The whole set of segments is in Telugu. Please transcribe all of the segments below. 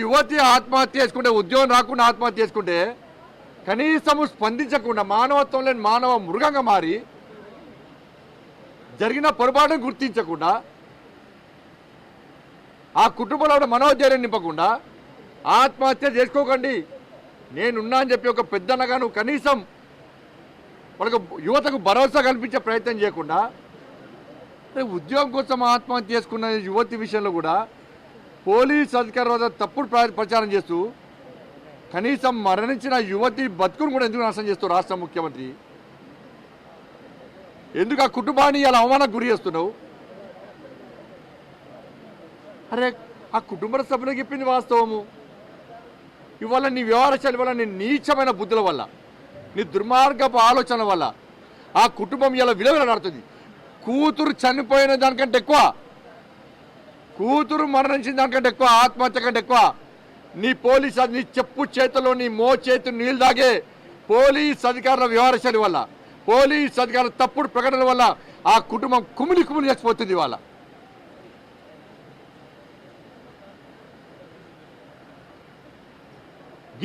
యువతి ఆత్మహత్య చేసుకుంటే ఉద్యోగం రాకుండా ఆత్మహత్య చేసుకుంటే కనీసము స్పందించకుండా మానవత్వం లేని మానవ మృగంగా మారి జరిగిన పొరపాటును గుర్తించకుండా ఆ కుటుంబంలో ఉన్న మనోధైర్యం నింపకుండా ఆత్మహత్య చేసుకోకండి నేనున్నా అని చెప్పి ఒక పెద్దన్నగా నువ్వు కనీసం వాళ్ళకు యువతకు భరోసా కల్పించే ప్రయత్నం చేయకుండా ఉద్యోగం కోసం ఆత్మహత్య చేసుకున్న యువతి విషయంలో కూడా పోలీస్ అధికారుల వద్ద తప్పుడు ప్రచారం చేస్తూ కనీసం మరణించిన యువతి బతుకును కూడా ఎందుకు నాశనం చేస్తూ రాష్ట్ర ముఖ్యమంత్రి? ఎందుకు ఆ కుటుంబాన్ని ఇలా అవమానానికి గురి చేస్తున్నావు? అరే ఆ కుటుంబ సభ్యులకు చెప్పింది వాస్తవము. ఇవాళ నీ వ్యవహారశాల వల్ల నీ నీచమైన బుద్ధుల వల్ల నీ దుర్మార్గపు ఆలోచన వల్ల ఆ కుటుంబం ఇలా విలువలాడుతుంది కూతురు చనిపోయిన దానికంటే ఎక్కువ కూతురు మరణించిన దానికంటే ఎక్కువ ఆత్మహత్య కంటే ఎక్కువ. నీ పోలీస్ నీ చెప్పు చేతిలో నీ మో చేతి నీళ్ళు దాగే పోలీస్ అధికారుల వ్యవహారశాలి వల్ల పోలీస్ అధికారుల తప్పుడు ప్రకటనల వల్ల ఆ కుటుంబం కుమిలి కుమిలి చచ్చిపోతుంది వాళ్ళ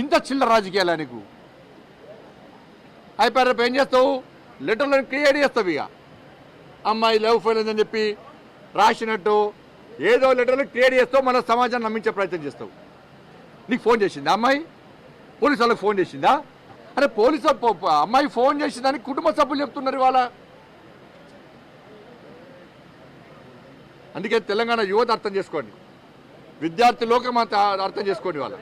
ఇంత చిల్లర రాజకీయాలా నీకు? అయిపోయి రేపు ఏం చేస్తావు? లెటర్లను క్రియేట్ చేస్తావు ఇక. అమ్మాయి లవ్ ఫెయిల్ అని చెప్పి రాసినట్టు ఏదో లెటర్లు ట్రేడ్ చేస్తావు మన సమాజాన్ని నమ్మించే ప్రయత్నం చేస్తావు. నీకు ఫోన్ చేసిందా అమ్మాయి? పోలీసు వాళ్ళకి ఫోన్ చేసిందా? అరే పోలీసు అమ్మాయి ఫోన్ చేసిందని కుటుంబ సభ్యులు చెప్తున్నారు ఇవాళ. అందుకే తెలంగాణ యువత అర్థం చేసుకోండి. విద్యార్థి లోకం అర్థం చేసుకోండి వాళ్ళ